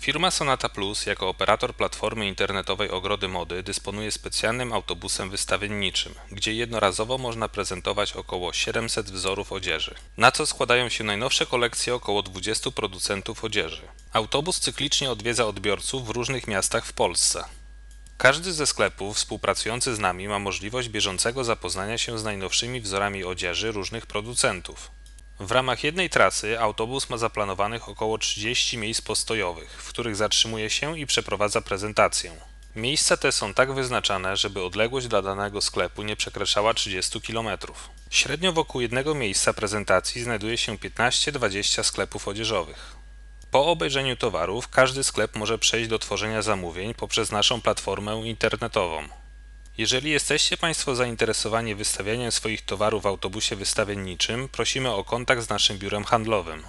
Firma Sonata Plus jako operator platformy internetowej Ogrody Mody dysponuje specjalnym autobusem wystawienniczym, gdzie jednorazowo można prezentować około 700 wzorów odzieży, na co składają się najnowsze kolekcje około 20 producentów odzieży. Autobus cyklicznie odwiedza odbiorców w różnych miastach w Polsce. Każdy ze sklepów współpracujący z nami ma możliwość bieżącego zapoznania się z najnowszymi wzorami odzieży różnych producentów. W ramach jednej trasy autobus ma zaplanowanych około 30 miejsc postojowych, w których zatrzymuje się i przeprowadza prezentację. Miejsca te są tak wyznaczane, żeby odległość dla danego sklepu nie przekraczała 30 km. Średnio wokół jednego miejsca prezentacji znajduje się 15-20 sklepów odzieżowych. Po obejrzeniu towarów każdy sklep może przejść do tworzenia zamówień poprzez naszą platformę internetową. Jeżeli jesteście Państwo zainteresowani wystawianiem swoich towarów w autobusie wystawienniczym, prosimy o kontakt z naszym biurem handlowym.